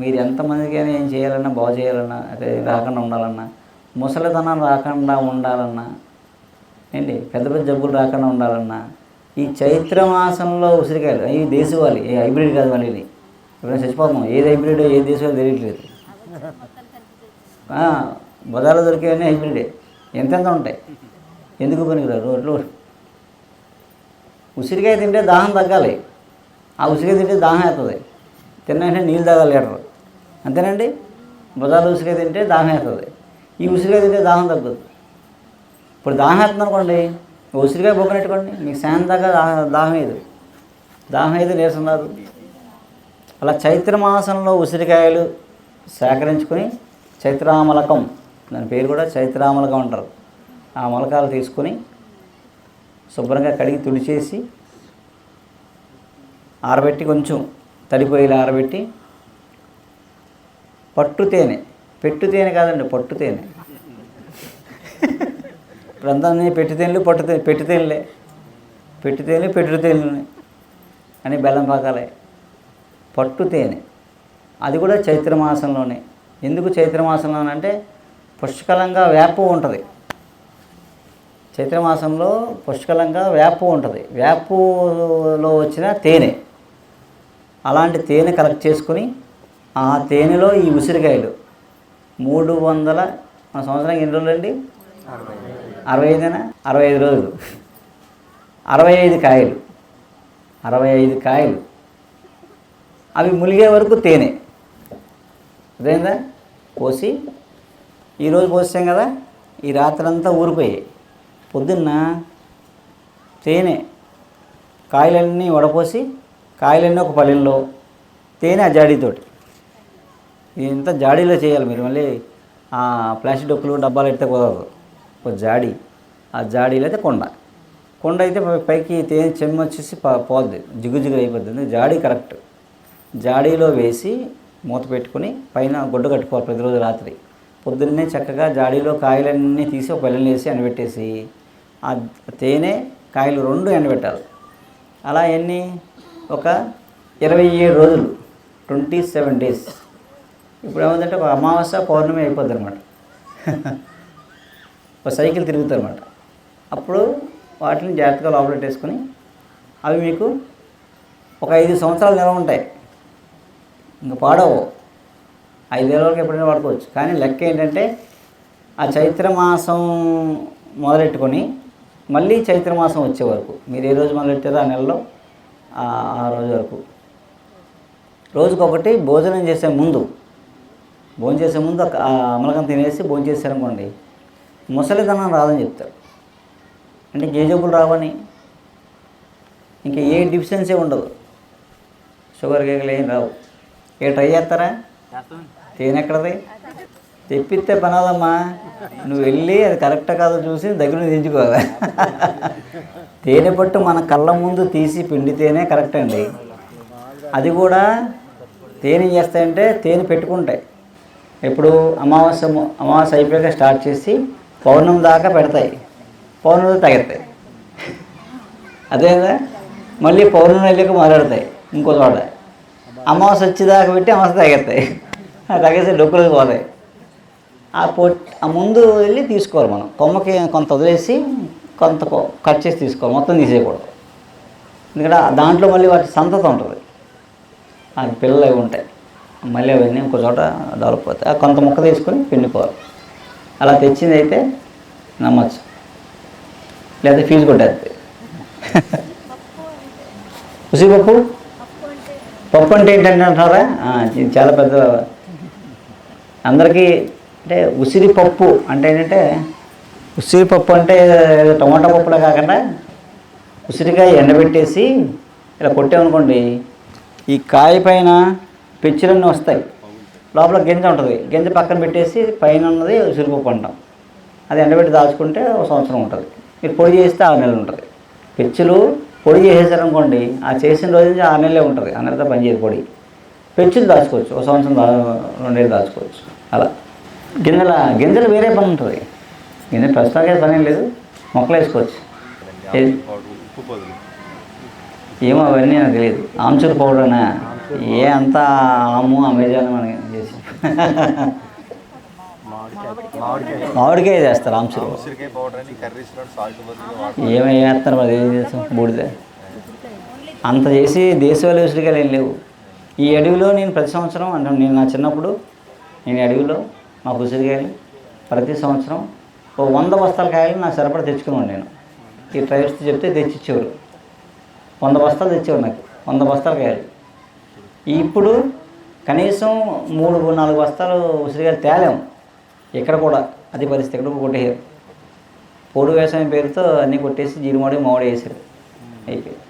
మీరు ఎంతమందికైనా ఏం చేయాలన్నా బాగు చేయాలన్నా అదే రాకుండా ఉండాలన్నా ముసలితనం రాకుండా ఉండాలన్నా ఏంటి పెద్ద పెద్ద జబ్బులు రాకుండా ఉండాలన్నా ఈ చైత్ర మాసంలో ఉసిరికాయలు అవి దేశవాళి ఏ హైబ్రిడ్ కాదు మళ్ళీ ఇది. ఇప్పుడు చచ్చిపోతున్నాం ఏది హైబ్రిడ్ ఏ దేశవాళి తెలియట్లేదు. బజార్లో దొరికేవన్నీ హైబ్రిడే. ఎంతెంత ఉంటాయి? ఎందుకు పనికిరారు రోడ్లు. ఉసిరికాయ తింటే దాహం తగ్గాలి. ఆ ఉసిరికాయ తింటే దాహం అవుతుంది తిన్నంటే నీళ్ళు తాగాలి లీటర్. అంతేనండి? బజార్లో ఉసిరికాయ తింటే దాహం వేస్తుంది. ఈ ఉసిరికాయ తింటే దాహం తగ్గుతుంది ఇప్పుడు దాహం వేస్తుంది అనుకోండి ఉసిరికాయ బొగ్గనెట్టుకోండి మీకు శాంతంగా దాహం దాహం వేయదు. దాహం అయితే నీరసం రాదు. అలా చైత్ర మాసంలో ఉసిరికాయలు సేకరించుకొని చైత్రామలకం దాని పేరు కూడా చైత్రామలకం అంటారు. ఆ మొలకాలు తీసుకొని శుభ్రంగా కడిగి తుడిచేసి ఆరబెట్టి కొంచెం తడిపోయేలా ఆరబెట్టి పట్టు తేనె. పెట్టు తేనె కాదండి పట్టు తేనె. ఇప్పుడందరినీ పెట్టి పెట్టు తేనెలు పట్టు తేనె పెట్టు తేనెలే. పెట్టు తేనెలు పెట్టు తేనెలు అని బెల్లం పాకాలే. పట్టు తేనె. అది కూడా చైత్ర మాసంలోనే. ఎందుకు చైత్రమాసంలోనంటే పుష్కలంగా వేప ఉంటుంది. చైత్రమాసంలో పుష్కలంగా వేప ఉంటుంది. వేపులో వచ్చిన తేనె. అలాంటి తేనె కలెక్ట్ చేసుకుని ఆ తేనెలో ఈ ఉసిరికాయలు. మూడు వందల మన సంవత్సరానికి ఎన్ని రోజులు అండి? అరవై ఐదేనా అరవై ఐదు రోజులు. అరవై ఐదు కాయలు. అరవై ఐదు కాయలు. అవి ములిగే వరకు తేనె. అదేందా కోసి ఈరోజు పోసాం కదా ఈ రాత్రంతా ఊరిపోయాయి. పొద్దున్న తేనె కాయలన్నీ వడపోసి కాయలన్నీ ఒక పళ్ళెంలో తేనె ఆ జాడీతోటి. ఇదంతా జాడీలో చేయాలి మీరు మళ్ళీ ఆ ప్లాస్టిక్ డొక్కులు డబ్బాలు పెడితే కుదరదు. ఒక జాడీ. ఆ జాడీలో అయితే కొండ. కొండ అయితే పైకి తేనె చెమ్మ వచ్చేసి పోద్ది. జిగు జిగురు అయిపోతుంది జాడీ కరెక్ట్. జాడీలో వేసి మూత పెట్టుకుని పైన గుడ్డ కట్టుకోవాలి ప్రతిరోజు రాత్రి. పొద్దున్నే చక్కగా జాడీలో కాయలన్నీ తీసి ఒక బెల్లం వేసి ఎండబెట్టేసి ఆ తేనె కాయలు రెండు ఎండబెట్టాలి. అలా ఎన్ని? ఒక ఇరవై ఏడు రోజులు. Twenty seven days. ఇప్పుడు ఏమందంటే ఒక అమావాస్య పౌర్ణమి అయిపోద్ది అనమాట ఒక సైకిల్ తిరుగుతుంది అనమాట అప్పుడు వాటిని జాగ్రత్తగా లోపల పెట్టేసుకొని అవి మీకు ఒక ఐదు సంవత్సరాలు నిల్వ ఉంటాయి. ఇంకా పాడవు. ఐదేళ్ళ వరకు ఎప్పుడైనా వాడుకోవచ్చు. కానీ లెక్క ఏంటంటే ఆ చైత్ర మాసం మొదలెట్టుకొని మళ్ళీ చైత్ర మాసం వచ్చే వరకు. మీరు ఏ రోజు మొదలెట్టారో ఆ నెలలో ఆ రోజు వరకు. రోజుకొకటి భోజనం చేసే ముందు భోంచేసే ముందు ఆ అమలకం తినేసి భోంచేసారనుకోండి ముసలితనం రాదని చెప్తారు. అంటే ఏ రావని. ఇంకా ఏ డిఫిషియన్సీ ఉండదు. షుగర్ కేకలు ఏం రావు. ఏ ట్రై చేస్తారా? తేనె ఎక్కడది తెప్పిస్తే పనాదమ్మా. నువ్వు వెళ్ళి అది కరెక్ట్ కాదో చూసి దగ్గర తెచ్చుకోవాలి తేనె పట్టు మన కళ్ళ ముందు తీసి పిండితేనే కరెక్ట్ అండి. అది కూడా తేనె చేస్తాయంటే తేనె పెట్టుకుంటాయి. ఇప్పుడు అమావాస్య అమావాస్య అయిపోయాక స్టార్ట్ చేసి పౌర్ణమి దాకా పెడతాయి. పౌర్ణమి తగ్గుతాయి అదేదా మళ్ళీ పౌర్ణమి వెళ్ళాక మొదలెడతాయి ఇంకో చోట. అమావాస్య వచ్చేదాకా పెట్టి అమావాస్య తగ్గుతాయి తగ్గేసి డొక్కులకు పోతాయి. ఆ పొట్ ఆ ముందు వెళ్ళి తీసుకోవాలి మనం. కొమ్మకి కొంత వదిలేసి కొంత కొ- కట్ చేసి తీసుకోవాలి. మొత్తం తీసేయకూడదు. ఎందుకంటే దాంట్లో మళ్ళీ వాటి సంతత ఉంటుంది. ఆ పిల్లలు ఉంటాయి. మళ్ళీ అవన్నీ ఇంకో చోట డెవలప్ అవుతాయి. ఆ కొంత ముక్క తీసుకొని పిండుకోవాలి. అలా తెచ్చింది అయితే నమ్మచ్చు. లేదా ఫీజు కొట్టేస్తుంది ఉసిరిపప్పు పప్పు? అంటే ఏంటంటే అంటారా ఇది చాలా పెద్ద అందరికీ అంటే ఉసిరి పప్పు అంటే ఏంటంటే ఉసిరి పప్పు అంటే టమాటా పప్పులా కాకుండా ఉసిరికాయ ఎండబెట్టేసి ఇలా కొట్టామనుకోండి ఈ కాయ పైన పెచ్చులన్నీ వస్తాయి. లోపల గింజ ఉంటుంది. గింజ పక్కన పెట్టేసి పైన ఉన్నది ఉసిరిపప్పు అంటాం అది ఎండబెట్టి దాచుకుంటే ఒక సంవత్సరం ఉంటుంది. మీరు పొడి చేస్తే ఆరు నెలలు ఉంటుంది. పెచ్చులు పొడి చేసేసారనుకోండి ఆ చేసిన రోజు నుంచి ఆరు నెలలే ఉంటుంది. ఆ నెలతో పనిచేయదు పొడి. పెచ్చులు దాచుకోవచ్చు. ఒక సంవత్సరం రెండేళ్ళు దాచుకోవచ్చు. అలా. గింజల గింజలు వేరే పని ఉంటుంది. గింజలు ప్రస్తుతానికి పని లేదు. మొక్కలు వేసుకోవచ్చు. ఏమో అవన్నీ నాకు తెలియదు. ఆమ్చూర్ పౌడర్ అనా ఏ అంత అమ్ము అమెజాన్ మనకి చేసి. మామిడికాయ చేస్తారు ఏమేమి వేస్తారు మరి ఏం చేస్తాం బూడిద. అంత చేసి దేశవాళీ ఉసిరికాయలు ఏం లేవు. ఈ అడవిలో నేను ప్రతి సంవత్సరం అంటే నేను నా చిన్నప్పుడు నేను అడవిలో మా ఉసిరికాయలు ప్రతి సంవత్సరం ఓ వంద బస్తాల కాయలు నా సరిపడా తెచ్చుకున్నాను నేను. ఈ ట్రైబ్స్ చెప్తే తెచ్చిచ్చేవారు. వంద బస్తాలు తెచ్చేవారు నాకు వంద బస్తాల కాయలు. ఇప్పుడు కనీసం మూడు నాలుగు బస్తాలు ఉసిరికాయలు తేలేము ఇక్కడ కూడా అది పరిస్థితి ఇక్కడ కొట్టేయారు. పొడు వ్యవసాయం పేరుతో అన్నీ కొట్టేసి జీడిమాడి మామిడి వేసారు. అయిపోయింది.